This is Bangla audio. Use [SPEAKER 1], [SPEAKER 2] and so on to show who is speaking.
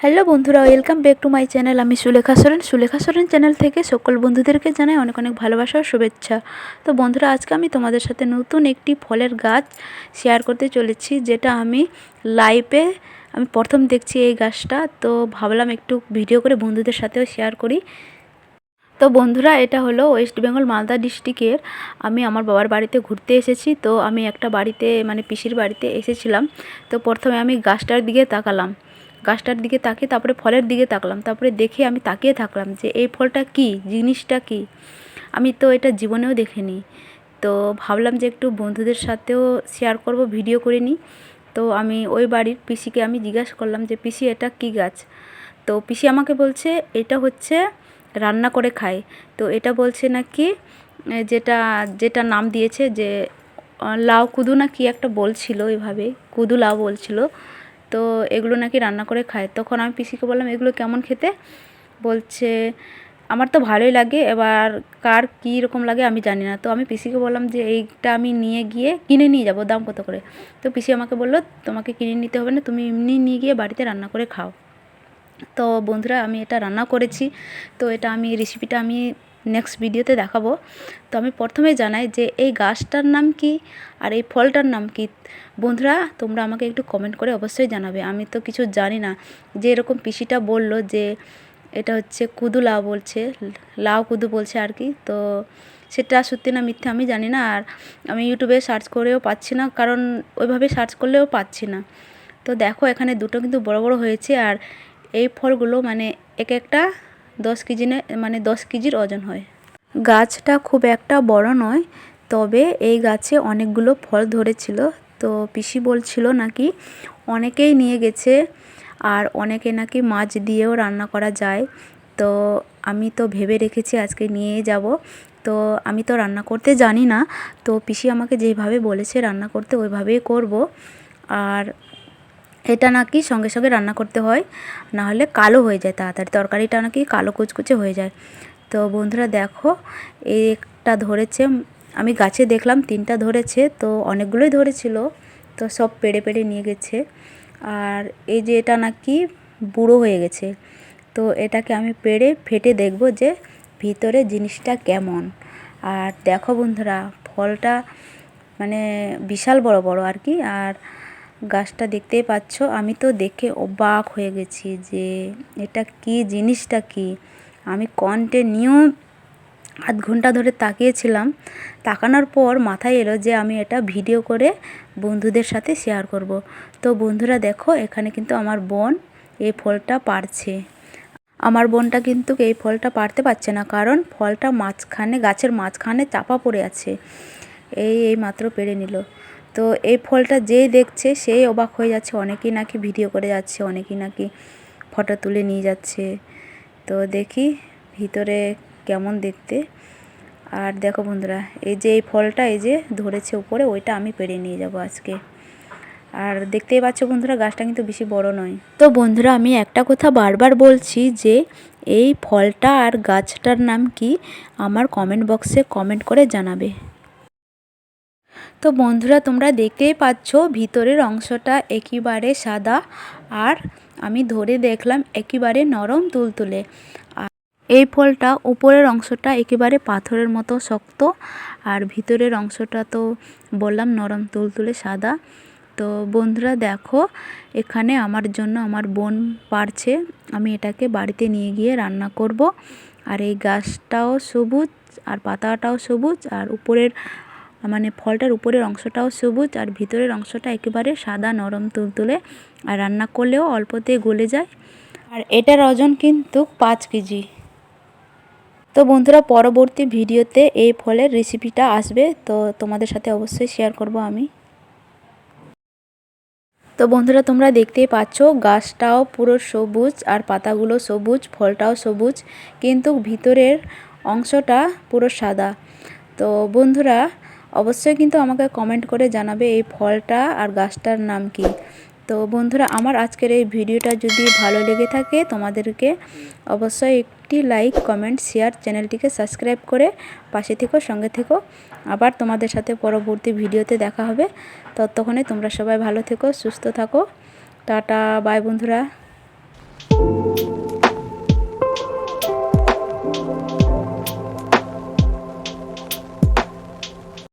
[SPEAKER 1] হ্যালো বন্ধুরা welcome back to my channel আমি সুলেখা সোরেন। সুলেখা সোরেন চ্যানেল থেকে সকল বন্ধুদেরকে জানাই অনেক অনেক ভালোবাসা ও শুভেচ্ছা। তো বন্ধুরা, আজকে আমি তোমাদের সাথে নতুন একটি ফলের গাছ শেয়ার করতে চলেছি, যেটা আমি লাইভে আমি প্রথম দেখছি এই গাছটা। তো ভাবলাম একটু ভিডিও করে বন্ধুদের সাথেও শেয়ার করি। তো বন্ধুরা, এটা হলো ওয়েস্ট বেঙ্গল মালদা ডিস্ট্রিক্টের আমি আমার বাবার বাড়িতে ঘুরতে এসেছি। তো আমি একটা বাড়িতে মানে পিসির বাড়িতে এসেছিলাম। তো প্রথমে আমি গাছটার দিকে তাকালাম। গাছটার দিকে তাকিয়ে তারপরে ফলের দিকে তাকলাম। তারপরে দেখে আমি তাকিয়ে থাকলাম যে এই ফলটা কী? জিনিসটা কী? আমি তো এটা জীবনেও দেখিনি। তো ভাবলাম যে একটু বন্ধুদের সাথেও শেয়ার করব ভিডিও করে নিই। তো আমি ওই বাড়ির পিসিকে আমি জিজ্ঞাসা করলাম যে, পিসি, এটা কী গাছ? তো পিসি আমাকে বলছে, এটা হচ্ছে রান্না করে খায়। তো এটা বলছে নাকি যেটা যেটা নাম দিয়েছে যে লাউ কুদু না কি একটা বলছিল এভাবে কুদু লাউ বলছিল। তো এগুলো নাকি রান্না করে খায়। তখন আমি পিসিকে বললাম, এগুলো কেমন খেতে? বলছে, আমার তো ভালোই লাগে, এবার কার কী রকম লাগে আমি জানি না। তো আমি পিসিকে বললাম যে, এইটা আমি নিয়ে গিয়ে কিনে নিয়ে যাব, দাম কত করে? তো পিসি আমাকে বলল, তোমাকে কিনে নিতে হবে না, তুমি এমনি নিয়ে গিয়ে বাড়িতে রান্না করে খাও। তো বন্ধুরা, আমি এটা রান্না করেছি। তো এটা আমি রেসিপিটা আমি নেক্সট ভিডিওতে দেখাবো। তো আমি প্রথমে জানাই যে এই গাছটার নাম কি আর এই ফলটার নাম কি? বন্ধুরা, তোমরা আমাকে একটু কমেন্ট করে অবশ্যই জানাবে। আমি তো কিছু জানি না। যে এরকম পিসিটা বলল যে এটা হচ্ছে কুদু লাউ বলছে, লাউ কুদু বলছে আর কি। তো সেটা সত্যি না মিথ্যে আমি জানি না। আর আমি ইউটিউবে সার্চ করেও পাচ্ছি না, কারণ ওইভাবে সার্চ করলেও পাচ্ছি না। তো দেখো, এখানে দুটো কিন্তু বড় বড় হয়েছে। আর এই ফলগুলো মানে এক একটা দশ কেজি নে- মানে দশ কেজির ওজন হয়। গাছটা খুব একটা বড় নয়, তবে এই গাছে অনেকগুলো ফল ধরেছিল। তো পিসি বলছিল নাকি অনেকেই নিয়ে গেছে আর অনেকে নাকি মাছ দিয়েও রান্না করা যায়। তো আমি তো ভেবে রেখেছি আজকে নিয়ে যাব। তো আমি তো রান্না করতে জানি না, তো পিসি আমাকে যেভাবে বলেছে রান্না করতে ওইভাবেই করব। আর এটা নাকি সঙ্গে সঙ্গে রান্না করতে হয় না হলে কালো হয়ে যায় তাড়াতাড়ি। তরকারিটা নাকি কালো কুচকুচে হয়ে যায়। তো বন্ধুরা দেখো, একটা ধরেছে, আমি গাছে দেখলাম তিনটা ধরেছে, তো অনেকগুলোই ধরেছিল, তো সব পেড়ে পেড়ে নিয়ে গেছে। আর এই যে এটা নাকি বুড়ো হয়ে গেছে, তো এটাকে আমি পেড়ে ফেটে দেখব যে ভিতরে জিনিসটা কেমন। আর দেখো বন্ধুরা, ফলটা মানে বিশাল বড় বড় আর কি, আর গাছটা দেখতেই পাচ্ছ, আমি তো দেখে অবাক হয়ে গেছি যে এটা কি, জিনিসটা কি? আমি কন্টিনিউ আধ ঘণ্টা ধরে তাকিয়েছিলাম। তাকানোর পর মাথায় এলো যে আমি এটা ভিডিও করে বন্ধুদের সাথে শেয়ার করব। তো বন্ধুরা দেখো, এখানে কিন্তু আমার বোন এই ফলটা পারছে। আমার বোনটা কিন্তু এই ফলটা পারতে পারছে না, কারণ ফলটা মাঝখানে, গাছের মাঝখানে চাপা পড়ে আছে। এই এই মাত্র পেরে নিল। তো এই ফলটা যেই দেখছে সেই অবাক হয়ে যাচ্ছে। অনেকেই নাকি ভিডিও করে যাচ্ছে, অনেকেই নাকি ফটো তুলে নিয়ে যাচ্ছে। তো দেখি ভিতরে কেমন দেখতে। আর দেখো বন্ধুরা, এই যে এই ফলটা এই যে ধরেছে উপরে, ওইটা আমি পেরে নিয়ে যাব আজকে। আর দেখতেই পাচ্ছ বন্ধুরা, গাছটা কিন্তু বেশি বড় নয়। তো বন্ধুরা, আমি একটা কথা বারবার বলছি যে এই ফলটা আর গাছটার নাম কি, আমার কমেন্ট বক্সে কমেন্ট করে জানাবে। তো বন্ধুরা, তোমরা দেখতেই পাচ্ছ ভিতরের অংশটা একেবারে সাদা আর আমি ধরে দেখলাম একেবারে নরম তুলতুলে। এই ফলটা উপরের অংশটা একেবারে পাথরের মতো শক্ত আর ভিতরের অংশটা তো বললাম নরম তুলতুলে সাদা। তো বন্ধুরা, দেখো, এখানে আমার জন্য আমার বোন পারছে, আমি এটাকে বাড়িতে নিয়ে গিয়ে রান্না করব। আর এই গাছটাও সবুজ আর পাতাটাও সবুজ আর উপরের মানে ফলটার উপরের অংশটাও সবুজ আর ভিতরের অংশটা একেবারে সাদা নরম তুলতুলে আর রান্না করলেও অল্পতে গলে যায়। আর এটার ওজন কিন্তু পাঁচ কেজি। তো বন্ধুরা, পরবর্তী ভিডিওতে এই ফলের রেসিপিটা আসবে। তো তোমাদের সাথে অবশ্যই শেয়ার করব আমি। তো বন্ধুরা, তোমরা দেখতেই পাচ্ছ, গাছটাও পুরো সবুজ আর পাতাগুলো সবুজ, ফলটাও সবুজ, কিন্তু ভিতরের অংশটা পুরো সাদা। তো বন্ধুরা অবশ্যই কিন্তু আমাকে কমেন্ট করে জানাবে এই ফলটা আর গাছটার নাম কি। তো বন্ধুরা, আমার আজকের এই ভিডিওটা যদি ভালো লেগে থাকে তোমাদেরকে, অবশ্যই একটি লাইক কমেন্ট শেয়ার চ্যানেলটিকে সাবস্ক্রাইব করে পাশে থেকো, সঙ্গে থেকো। আবার তোমাদের সাথে পরবর্তী ভিডিওতে দেখা হবে। ততক্ষণে তোমরা সবাই ভালো থেকো, সুস্থ থাকো। টাটা বাই বন্ধুরা।